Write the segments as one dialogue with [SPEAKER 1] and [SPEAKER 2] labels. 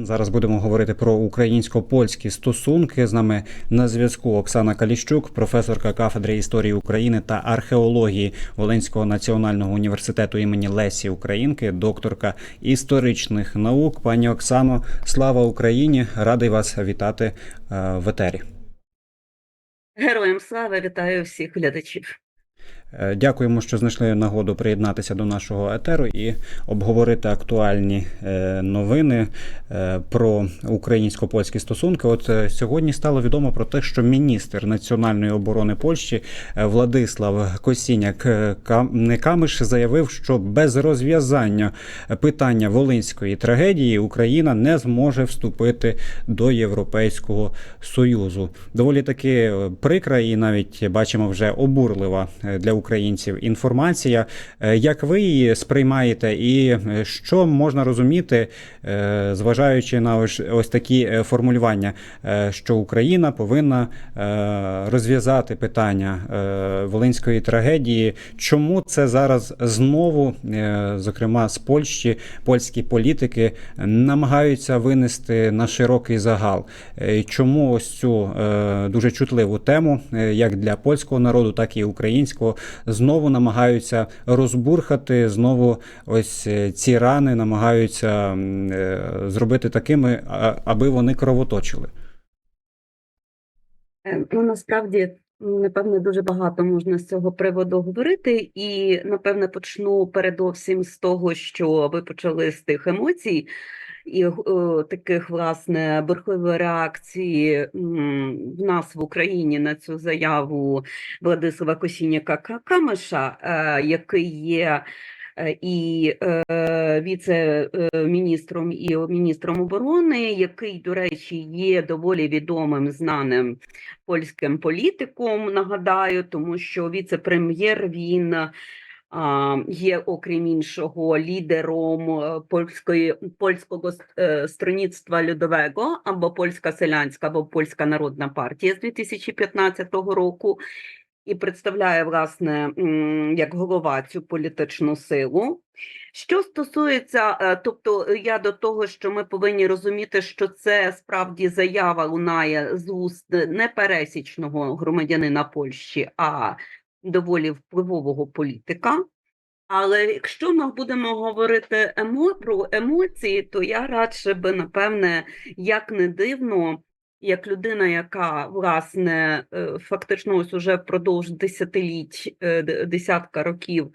[SPEAKER 1] Зараз будемо говорити про українсько-польські стосунки. З нами на зв'язку Оксана Каліщук, професорка кафедри історії України та археології Волинського національного університету імені Лесі Українки, докторка історичних наук. Пані Оксано, слава Україні! Радий вас вітати е, в етері.
[SPEAKER 2] Героям слава вітаю всіх глядачів.
[SPEAKER 1] Е, Дякуємо, що знайшли нагоду приєднатися до нашого етеру і обговорити актуальні е, новини е, про українсько-польські стосунки. От сьогодні стало відомо про те, що міністр національної оборони Польщі Владислав Косіняк Камиш заявив, що без розв'язання питання волинської трагедії Україна не зможе вступити до Європейського союзу. Доволі таки прикра і навіть бачимо вже обурлива для українців інформація. Е, Як ви її сприймаєте, і е, що можна розуміти, е, зважаючи на ось, ось такі формулювання, що Україна повинна розв'язати питання волинської трагедії? Чому це зараз знову, зокрема з Польщі, польські політики намагаються винести на широкий загал? Чому ось цю дуже чутливу тему, як для польського народу, так і українського, знову намагаються розбурхати, знову ось е, ці рани намагаються е, зробити такими, аби вони кровоточили.
[SPEAKER 2] Е, Ну насправді, напевне, дуже багато можна з цього приводу говорити, і напевне почну передовсім з того, що ви почали з тих емоцій. І о, таких власне бурхливої реакції в нас в Україні на цю заяву Владислава Косіняка Камиша, е, який є е, і е, віце-міністром і міністром оборони, який, до речі, є доволі відомим знаним польським політиком. Нагадаю, тому що віце-прем'єр він. Є, окрім іншого, лідером е, польської польського е, строніцтва Людового або польська селянська, або польська народна партія з 2015 року, і представляє власне як голова цю політичну силу. Що стосується, е, тобто е, я до того, що ми повинні розуміти, що це справді заява лунає з уст непересічного громадянина Польщі, а доволі впливового політика. Але якщо ми будемо говорити емо... про емоції, то я радше би, напевне, як не дивно, як людина, яка власне е, фактично ось уже впродовж десятиліть, е, десятка років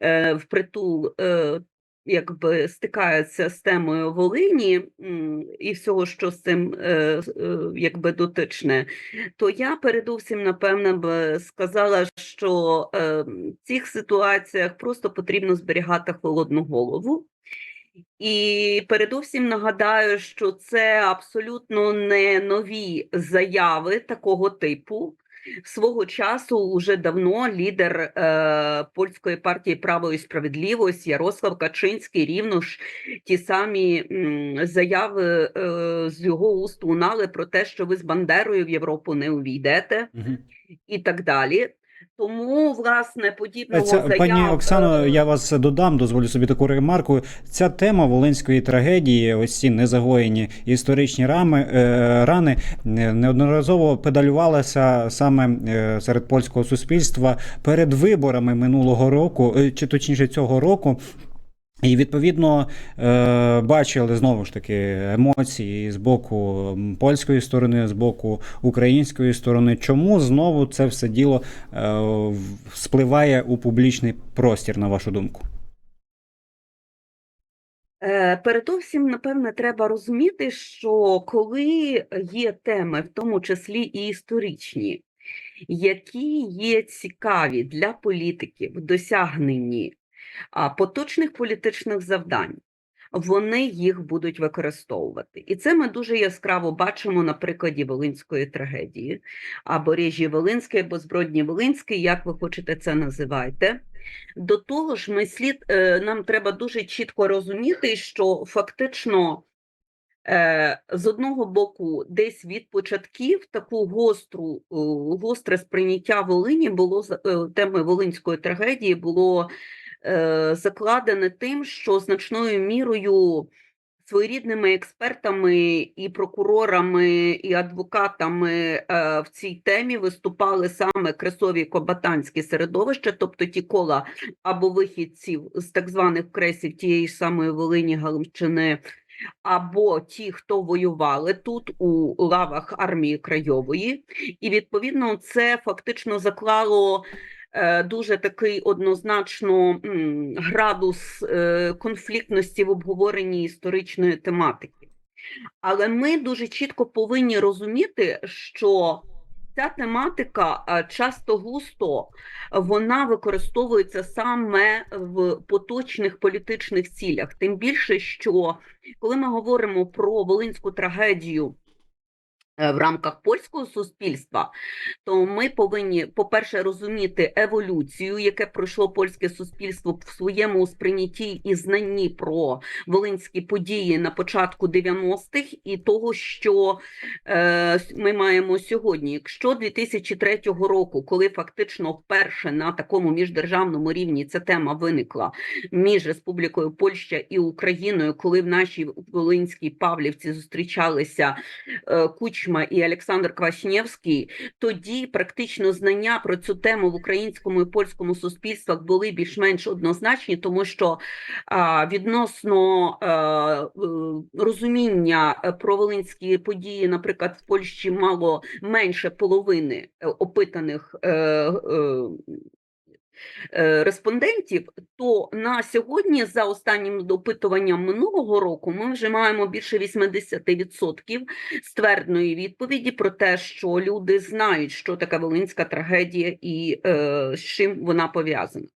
[SPEAKER 2] е, впритул якби стикається з темою Волині і всього, що з цим якби дотичне, то я передусім, напевне, б сказала, що е, в цих ситуаціях просто потрібно зберігати холодну голову. І передусім нагадаю, що це абсолютно не нові заяви такого типу. Свого часу уже давно лідер е, польської партії Право і справедливість Ярослав Качинський рівно ж ті самі м, заяви е, з його уст лунали про те, що ви з Бандерою в Європу не увійдете,
[SPEAKER 1] Мгм.
[SPEAKER 2] і так далі. Тому, власне, подібного
[SPEAKER 1] Ця,
[SPEAKER 2] заяв...
[SPEAKER 1] пані Оксано,
[SPEAKER 2] е,
[SPEAKER 1] я вас додам, дозволю собі таку ремарку. Ця тема волинської трагедії, ось ці незагоєні історичні рами, е, рани, е, неодноразово педалювалася саме е, серед польського суспільства перед виборами минулого року, е, чи точніше цього року. І відповідно е, бачили знову ж таки емоції з боку польської сторони, з боку української сторони. Чому знову це все діло е, спливає у публічний простір, на вашу думку?
[SPEAKER 2] Е, Передовсім, напевне, треба розуміти, що коли є теми, в тому числі і історичні, які є цікаві для політиків в досягненні поточних політичних завдань, вони їх будуть використовувати. І це ми дуже яскраво бачимо на прикладі Волинської трагедії, або Режі Волинської, або Збродні Волинської, як ви хочете це називайте. До того ж, ми слід, е, нам треба дуже чітко розуміти, що фактично е, з одного боку, десь від початків таку гостру, е, гостре сприйняття Волині було теми Волинської трагедії було закладене тим, що значною мірою своєрідними експертами і прокурорами, і адвокатами е, в цій темі виступали саме кресові кобатанські середовища, тобто ті кола або вихідців з так званих кресів тієї ж самої Волині Галичини, або ті, хто воювали тут у лавах армії Крайової, і відповідно це фактично заклало е, дуже такий однозначно градус е, конфліктності в обговоренні історичної тематики. Але ми дуже чітко повинні розуміти, що ця тематика е, часто густо вона використовується саме в поточних політичних цілях. Тим більше, що коли ми говоримо про волинську трагедію е, в рамках польського суспільства, то ми повинні, по-перше, розуміти еволюцію, яке пройшло польське суспільство в своєму сприйнятті і знанні про волинські події на початку 90-х і того, що е, ми маємо сьогодні. Якщо 2003 року, коли фактично вперше на такому міждержавному рівні ця тема виникла між Республікою Польща і Україною, коли в нашій Волинській Павлівці зустрічалися е, Кучма і Олександр Квашнєвський, тоді практично знання про цю тему в українському і польському суспільствах були більш-менш однозначні, тому що відносно е, розуміння е, про волинські події, наприклад, в Польщі мало менше половини е, опитаних. Е, Респондентів, то на сьогодні, за останнім опитуванням минулого року, ми вже маємо більше 80% ствердної відповіді про те, що люди знають, що таке волинська трагедія і е, з чим вона пов'язана.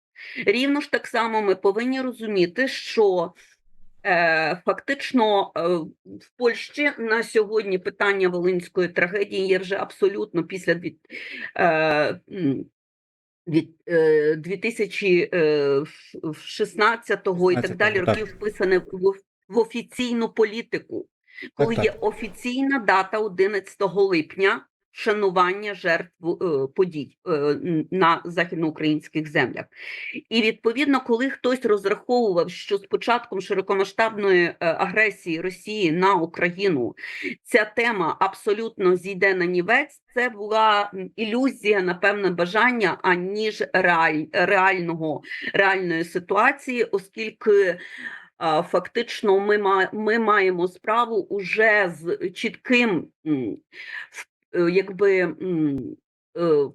[SPEAKER 2] Рівно ж так само ми повинні розуміти, що е, фактично е, в Польщі на сьогодні питання волинської трагедії є вже абсолютно після від е, 2016-го і так
[SPEAKER 1] 16-го,
[SPEAKER 2] далі
[SPEAKER 1] так.
[SPEAKER 2] років вписане в, в офіційну політику, коли
[SPEAKER 1] так.
[SPEAKER 2] є офіційна дата 11 липня вшанування жертв е, подій е, на західноукраїнських землях. І відповідно, коли хтось розраховував, що з початком широкомасштабної е, агресії Росії на Україну ця тема абсолютно зійде на нівець, це була ілюзія, напевне, бажання, аніж реаль, реального реальної ситуації, оскільки. Фактично, ми, ми маємо справу уже з чітким якби, м, е,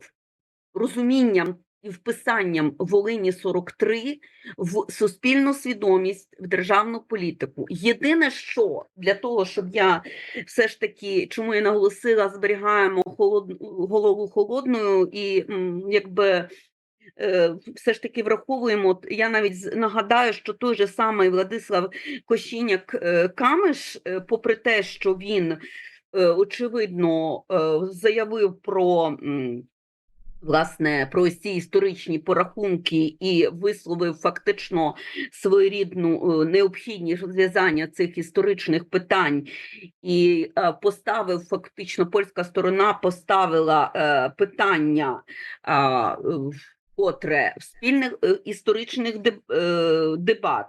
[SPEAKER 2] розумінням і вписанням Волині 43 в суспільну свідомість, в державну політику. Єдине, що для того, щоб я все ж таки, чому я наголосила, зберігаємо холод... голову холодною і якби. е, Все ж таки враховуємо. Я навіть нагадаю, що той же самий Владислав Кощіняк е, Камиш, е, попри те, що він е, очевидно е, заявив про власне про ці історичні порахунки і висловив фактично своєрідну е, необхідність розв'язання цих історичних питань, і е, поставив фактично польська сторона поставила е, питання. а, е, Котре в спільних е, історичних е, дебат,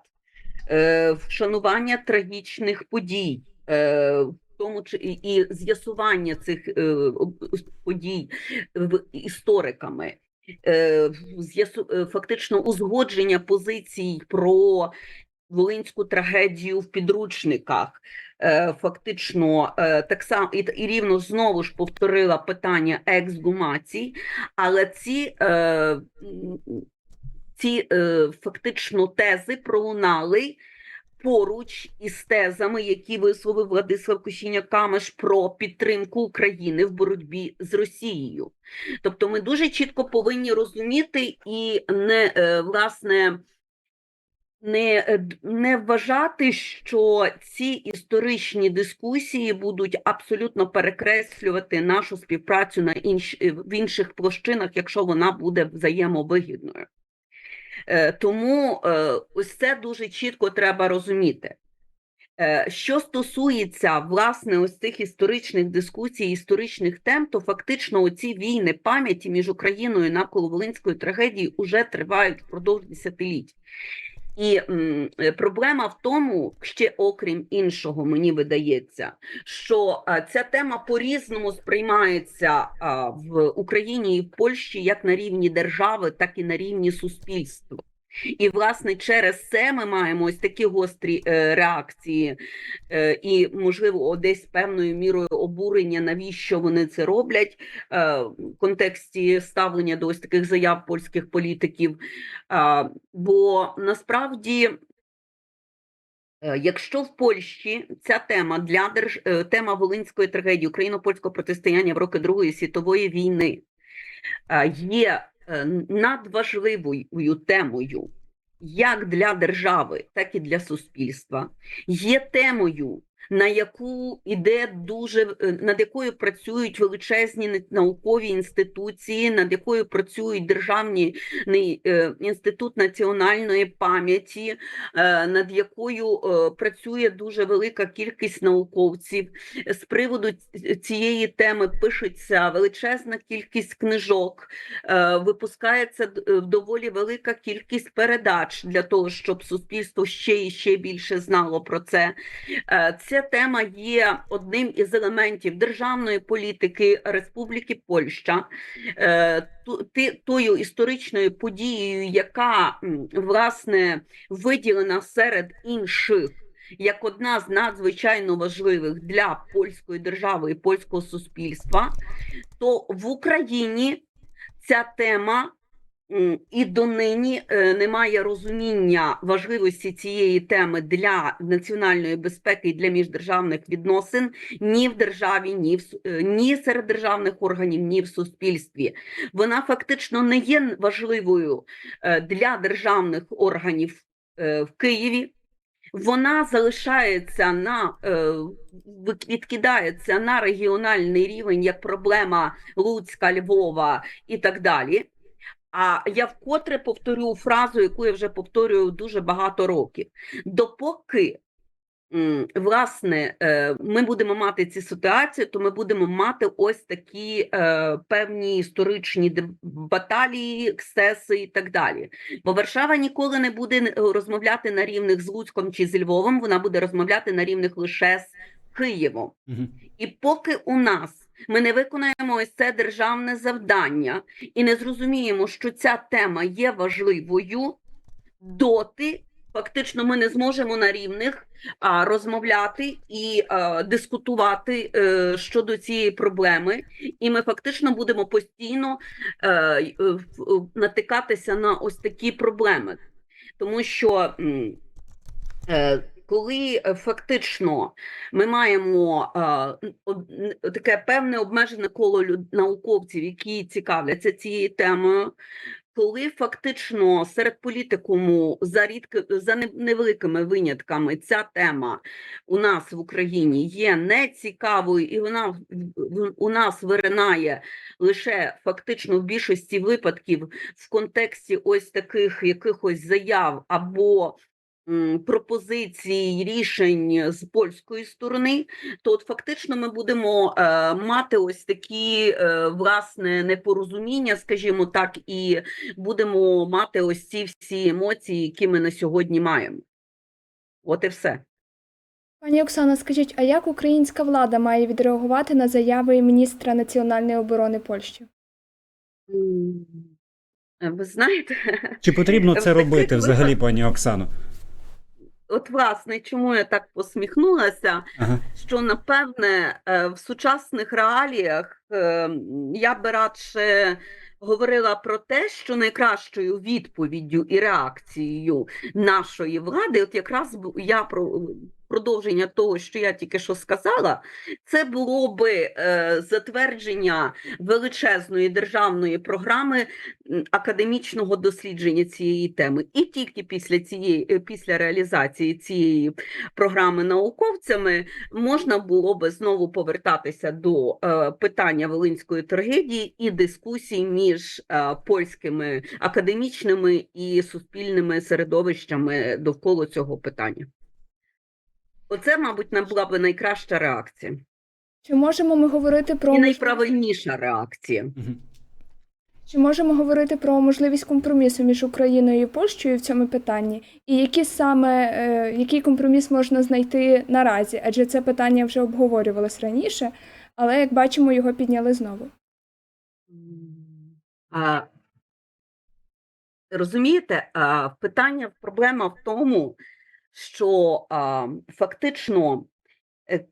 [SPEAKER 2] е, вшанування трагічних подій, е, тому чи і, з'ясування цих е, подій в істориками, е, з'ясу, е, фактично узгодження позицій про волинську трагедію в підручниках. Фактично, так само і, і рівно знову ж повторила питання ексгумацій, але ці, ці фактично тези пролунали поруч із тезами, які висловив Владислав Кощіня-Камеш про підтримку України в боротьбі з Росією. Тобто ми дуже чітко повинні розуміти і не е, власне. Не, е, не вважати, що ці історичні дискусії будуть абсолютно перекреслювати нашу співпрацю на інш, е, в інших площинах, якщо вона буде взаємовигідною. Е, Тому е, ось це дуже чітко треба розуміти. Е, Що стосується власне ось цих історичних дискусій, історичних тем, то фактично оці війни пам'яті між Україною навколо Волинської трагедії вже тривають впродовж десятиліть. І м, е, проблема в тому, ще окрім іншого, мені видається, що а, ця тема по-різному сприймається а, в Україні і в Польщі як на рівні держави, так і на рівні суспільства. І, власне, через це ми маємо ось такі гострі е, реакції, е, і, можливо, десь певною мірою обурення, навіщо вони це роблять е, в контексті ставлення до ось таких заяв польських політиків. А, Бо насправді, е, якщо в Польщі ця тема для держ... е, тема Волинської трагедії, україно-польського протистояння в роки Другої світової війни е, є е, надважливою темою як для держави, так і для суспільства, є темою, на яку іде дуже е, над якою працюють величезні наукові інституції, над якою працюють державні е, інститут національної пам'яті, е, над якою працює дуже велика кількість науковців. З приводу цієї теми пишеться величезна кількість книжок, випускається доволі велика кількість передач для того, щоб суспільство ще і ще більше знало про це. Ця тема є одним із елементів державної політики Республіки Польща, е, тою історичною подією, яка власне виділена серед інших. Як одна з надзвичайно важливих для польської держави і польського суспільства, то в Україні ця тема і донині е, немає розуміння важливості цієї теми для національної безпеки і для міждержавних відносин ні в державі, ні в е, ні серед державних органів, ні в суспільстві. Вона фактично не є важливою е, для державних органів в Києві. Вона залишається на відкидається на регіональний рівень як проблема Луцька, Львова і так далі. А я вкотре повторю фразу, яку я вже повторюю дуже багато років. Допоки власне е, ми будемо мати ці ситуації, то ми будемо мати ось такі е, певні історичні баталії, ексцеси і так далі. Бо Варшава ніколи не буде розмовляти на рівних з Луцьком чи зі Львовом, вона буде розмовляти на рівних лише з Києвом.
[SPEAKER 1] Мгм.
[SPEAKER 2] І поки у нас ми не виконаємо ось це державне завдання і не зрозуміємо, що ця тема є важливою, доти фактично ми не зможемо на рівних а, розмовляти і а, дискутувати е, щодо цієї проблеми, і ми фактично будемо постійно е, е, натикатися на ось такі проблеми, тому що. Е, коли е, фактично ми маємо е, таке певне обмежене коло люд- науковців, які цікавляться цією темою, коли фактично серед політикуму за рідки за невеликими винятками ця тема у нас в Україні є нецікавою, і вона у нас виринає лише фактично в більшості випадків в контексті ось таких якихось заяв або пропозицій рішень з польської сторони, то от фактично ми будемо е, мати ось такі е, власне непорозуміння, скажімо так, і будемо мати ось ці всі емоції, які ми на сьогодні маємо. От і все.
[SPEAKER 3] Пані Оксано, скажіть, а як українська влада має відреагувати на заяви міністра національної оборони Польщі?
[SPEAKER 2] Ви знаєте,
[SPEAKER 1] Чи потрібно це робити взагалі, пані Оксано?
[SPEAKER 2] От власне, чому я так посміхнулася?
[SPEAKER 1] Ага.
[SPEAKER 2] що напевне е, в сучасних реаліях е, я би радше говорила про те, що найкращою відповіддю і реакцією нашої влади, от якраз я про продовження того, що я тільки що сказала, це було би е, затвердження величезної державної програми академічного дослідження цієї теми. І тільки після цієї е, після реалізації цієї програми науковцями можна було би знову повертатися до е, питання Волинської трагедії і дискусій між польськими академічними і суспільними середовищами довкола цього питання. Оце, мабуть, не була б найкраща реакція
[SPEAKER 3] Чи можемо ми говорити про
[SPEAKER 2] і найправильніша реакція.
[SPEAKER 3] Чи можемо говорити про можливість компромісу між Україною і Польщею в цьому питанні? І які саме е, який компроміс можна знайти наразі? Адже це питання вже обговорювалось раніше, але як бачимо, його підняли знову.
[SPEAKER 2] А, розумієте, а, питання, проблема в тому, що а, фактично е,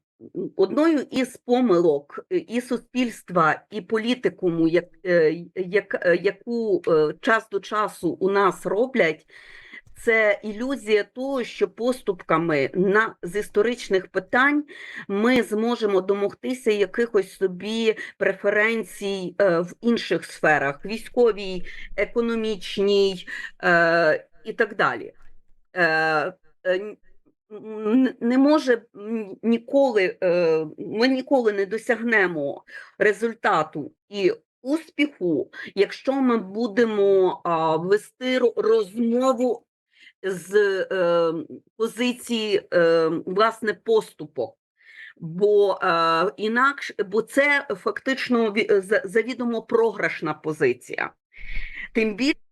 [SPEAKER 2] одною із помилок е, і суспільства, і політикуму, як, е, як, яку час до часу у нас роблять, це ілюзія того, що поступками на з історичних питань ми зможемо домогтися якихось собі преференцій в інших сферах: військовій, економічній е, і так далі. Е, не може ніколи, е, ми ніколи не досягнемо результату і успіху, якщо ми будемо вести розмову з е, позиції е, власне поступок. Бо е, інакше, бо це фактично завідомо програшна позиція. Тим більше, е,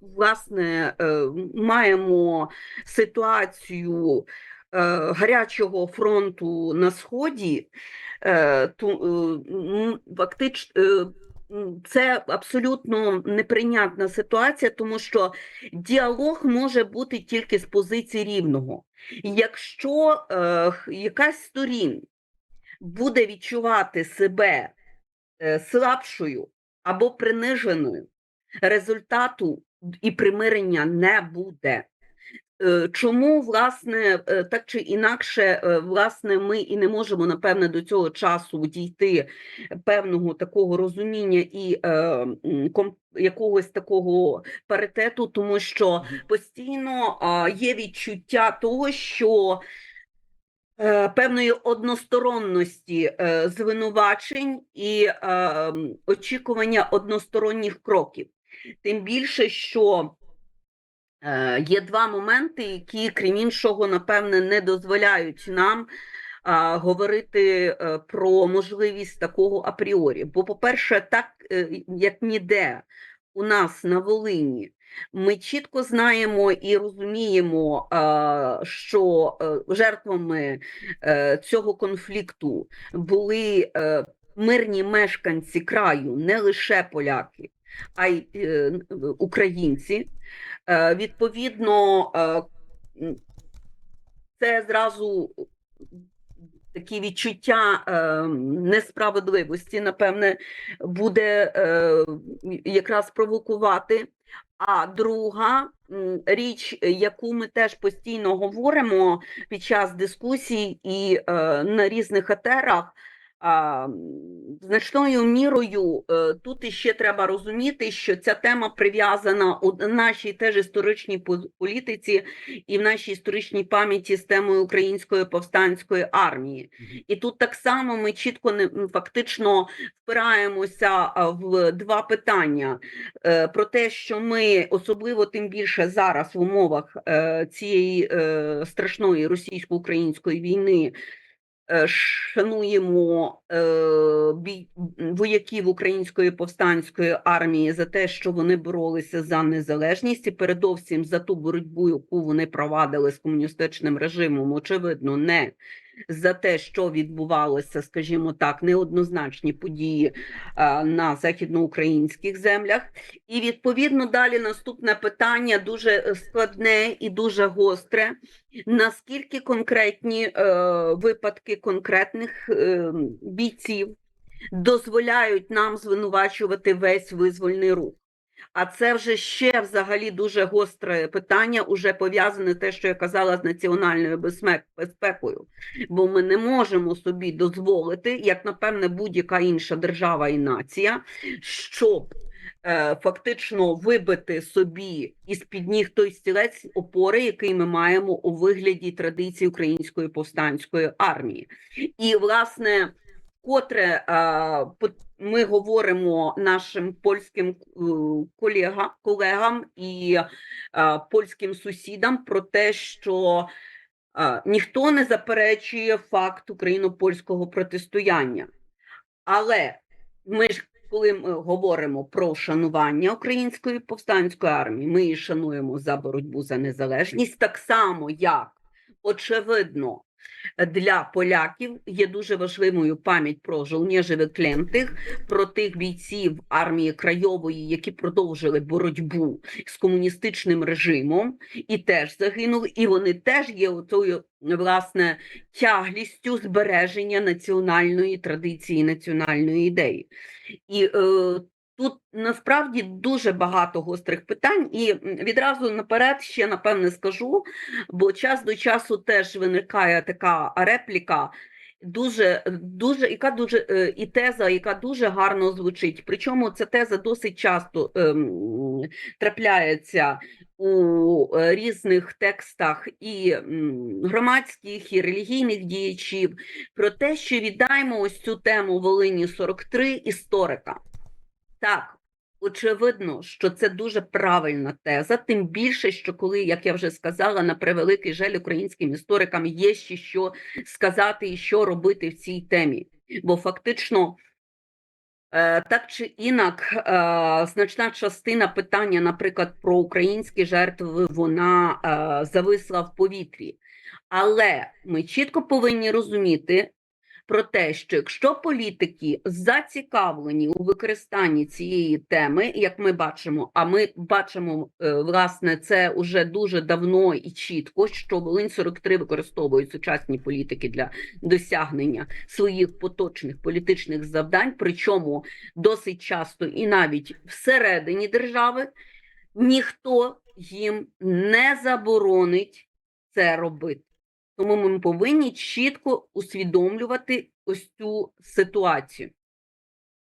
[SPEAKER 2] власне, е, маємо ситуацію е, гарячого фронту на сході, е, то е, фактично. е, Це абсолютно неприйнятна ситуація, тому що діалог може бути тільки з позиції рівного. Якщо е, якась сторін буде відчувати себе е, слабшою або приниженою, результату і примирення не буде. Е, Чому, власне, е, так чи інакше, е, власне, ми і не можемо, напевне, до цього часу дійти певного такого розуміння і е, якогось такого паритету, тому що постійно є відчуття того, що е, певної односторонності е, звинувачень і е, очікування односторонніх кроків. Тим більше, що е, є два моменти, які, крім іншого, напевне, не дозволяють нам говорити е, про можливість такого апріорі. Бо, по-перше, так е, як ніде у нас на Волині, ми чітко знаємо і розуміємо, що жертвами цього конфлікту були мирні мешканці краю, не лише поляки, а й е, українці. Е, Відповідно, е, це зразу такі відчуття несправедливості, напевне, буде якраз провокувати. А друга річ, яку ми теж постійно говоримо під час дискусій і на різних етерах, значною мірою е, тут іще треба розуміти, що ця тема прив'язана у нашій теж історичній політиці і в нашій історичній пам'яті з темою української повстанської армії. І тут так само ми чітко не фактично впираємося в два питання Е, про те, що ми особливо тим більше зараз в умовах е, цієї страшної російсько-української війни. Е, Шануємо е, бій, вояків української повстанської армії за те, що вони боролися за незалежність, і передовсім за ту боротьбу, яку вони провадили з комуністичним режимом, очевидно, не за те, що відбувалося, скажімо так, неоднозначні події а, на західноукраїнських землях. І відповідно далі наступне питання дуже е, складне і дуже гостре. Наскільки конкретні е, випадки конкретних е, бійців дозволяють нам звинувачувати весь визвольний рух? А це вже ще взагалі дуже гостре питання, уже пов'язане те, що я казала з національною безпекою. Бо ми не можемо собі дозволити, як напевне будь-яка інша держава і нація, щоб е, фактично вибити собі із під ніг той стілець опори, який ми маємо у вигляді традиції української повстанської армії. І власне. Котре ми говоримо нашим польським е, колега, колегам і польським сусідам про те, що ніхто не заперечує факт україно-польського протистояння. Але ми ж коли ми говоримо про шанування української повстанської армії, ми її шануємо за боротьбу за незалежність, так само як очевидно. Для поляків є дуже важливою пам'ять про жовнєжі виклентих, про тих бійців армії Крайової, які продовжили боротьбу з комуністичним режимом і теж загинули. І вони теж є отою власне тяглістю збереження національної традиції, національної ідеї. І е, тут насправді дуже багато гострих питань, і відразу наперед ще напевне скажу, бо час до часу теж виникає така репліка. Дуже, дуже, яка дуже е, і теза, яка дуже гарно звучить. Причому ця теза досить часто ем, трапляється у е, різних текстах і громадських, і релігійних діячів про те, що віддаємо ось цю тему Волині 43 історика. Так, очевидно, що це дуже правильна теза, тим більше, що коли, як я вже сказала, на превеликий жаль українським історикам є ще що сказати і що робити в цій темі. Бо фактично, е, так чи інак, е, значна частина питання, наприклад, про українські жертви, вона е, зависла в повітрі. Але ми чітко повинні розуміти про те, що якщо політики зацікавлені у використанні цієї теми, як ми бачимо, а ми бачимо е, власне це уже дуже давно і чітко, що Волинь 43 використовують сучасні політики для досягнення своїх поточних політичних завдань, причому досить часто і навіть всередині держави ніхто їм не заборонить це робити. Тому ми повинні чітко усвідомлювати ось цю ситуацію.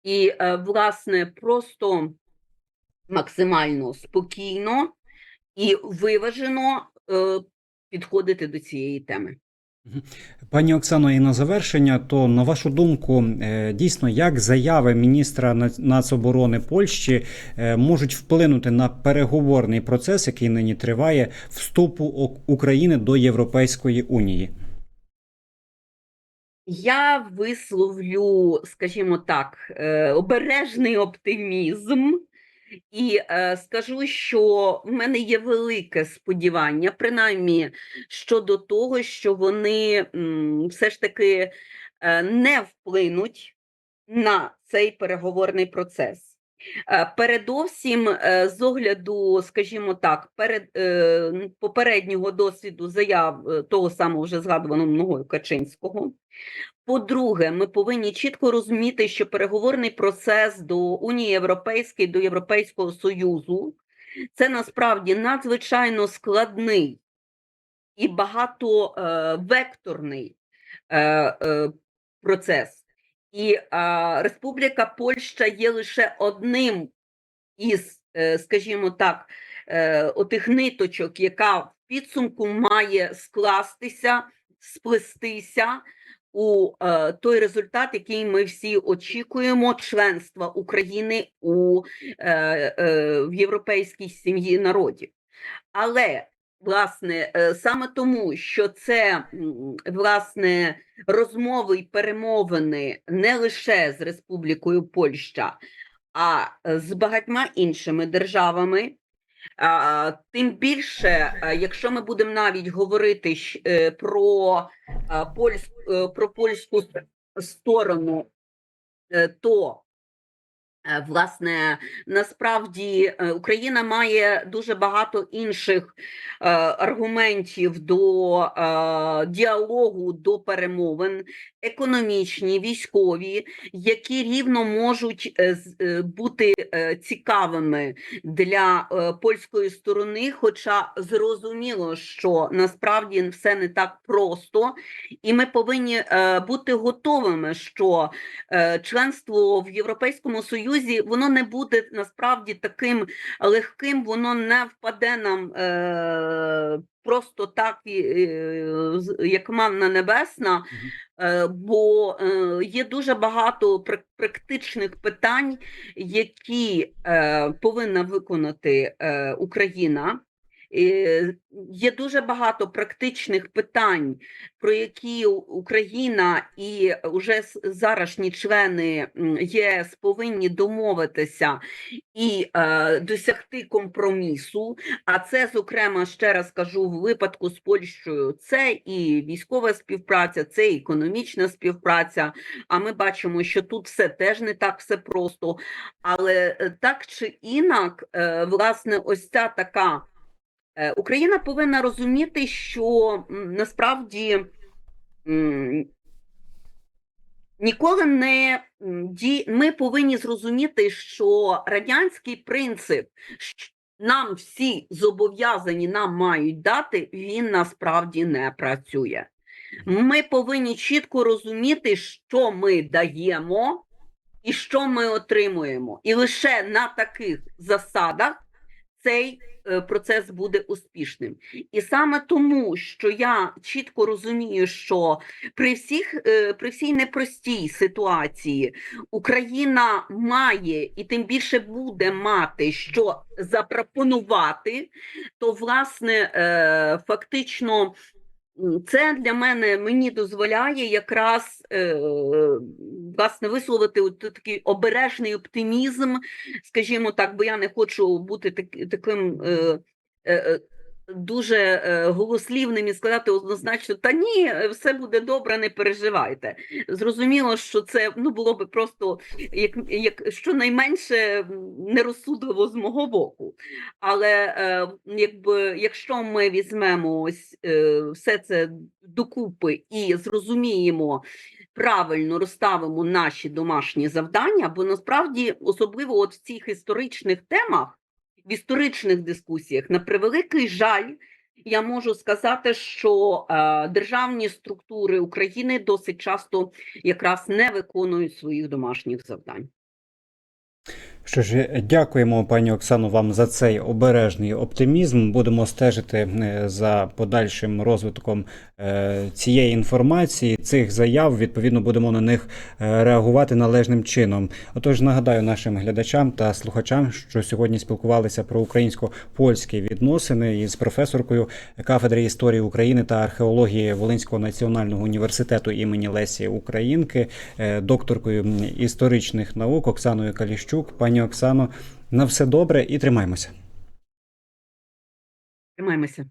[SPEAKER 2] І, е, власне, просто максимально спокійно і виважено е, підходити до цієї теми.
[SPEAKER 1] Пані Оксано, і на завершення, то на вашу думку, е, дійсно, як заяви міністра нац- нацоборони Польщі е, можуть вплинути на переговорний процес, який нині триває, вступу України до Європейської унії?
[SPEAKER 2] Я висловлю, скажімо так, е, обережний оптимізм і е, скажу, що в мене є велике сподівання, принаймні щодо того, що вони м, все ж таки е, не вплинуть на цей переговорний процес. Е, Передовсім, е, з огляду, скажімо так, перед е, попереднього досвіду заяв е, того самого вже згадуваного мною Качинського. По-друге, ми повинні чітко розуміти, що переговорний процес до Унії Європейської, до Європейського Союзу це насправді надзвичайно складний і багатовекторний е, е, процес. І е, Республіка Польща є лише одним із, е, скажімо так, е, отих ниточок, яка в підсумку має скластися, сплестися у е, той результат, який ми всі очікуємо, членства України у, е, е, в європейській сім'ї народів. Але власне е, саме тому, що це власне розмови і перемовини не лише з Республікою Польща, а з багатьма іншими державами. Тим більше, е, якщо ми будемо навіть говорити е, про, а, польськ, е, про польську сторону, е, то е, власне насправді е, Україна має дуже багато інших е, аргументів до е, діалогу, до перемовин, економічні, військові, які рівно можуть е, е, бути е, цікавими для польської сторони, хоча зрозуміло, що насправді все не так просто, і ми повинні бути готовими, що членство в Європейському Союзі воно не буде насправді таким легким, воно не впаде нам просто так, як манна небесна. Е, Бо е, є дуже багато практичних питань, які е, повинна виконати Україна, Є дуже багато практичних питань, про які Україна і уже зарашні члени ЄС повинні домовитися і е, досягти компромісу. А це, зокрема, ще раз кажу, в випадку з Польщею це і військова співпраця, це і економічна співпраця. А ми бачимо, що тут все теж не так все просто. Але е, так чи інак, е, власне, ось ця така е, Україна повинна розуміти, що насправді. Ніколи не ми повинні зрозуміти, що радянський принцип щ- нам всі зобов'язані нам мають дати, він насправді не працює. Ми повинні чітко розуміти, що ми даємо і що ми отримуємо. І лише на таких засадах цей е, процес буде успішним. І саме тому, що я чітко розумію, що при всіх е, при всій непростій ситуації Україна має і тим більше буде мати що запропонувати, то власне е, фактично. Це для мене мені дозволяє якраз е, власне висловити от такий обережний оптимізм, скажімо так, бо я не хочу бути так, таким е, е, дуже е, голослівним і сказати однозначно, та ні, все буде добре, не переживайте. Зрозуміло, що це ну було би просто як, як щонайменше нерозсудливо з мого боку. Але е, якби якщо ми візьмемо ось е, все це докупи і зрозуміємо. Правильно розставимо наші домашні завдання, бо насправді, особливо от в цих історичних темах, в історичних дискусіях, на превеликий жаль, я можу сказати, що е, державні структури України досить часто якраз не виконують своїх домашніх завдань.
[SPEAKER 1] Що ж, дякуємо, пані Оксано, вам за цей обережний оптимізм. Будемо стежити е, за подальшим розвитком е, цієї інформації, цих заяв. Відповідно, будемо на них е, реагувати належним чином. Отож, нагадаю нашим глядачам та слухачам, що сьогодні спілкувалися про українсько-польські відносини із професоркою кафедри історії України та археології Волинського національного університету імені Лесі Українки, докторкою історичних наук Оксаною Каліщук. Пані Оксано, на все добре і тримаймося.
[SPEAKER 2] Тримаємося.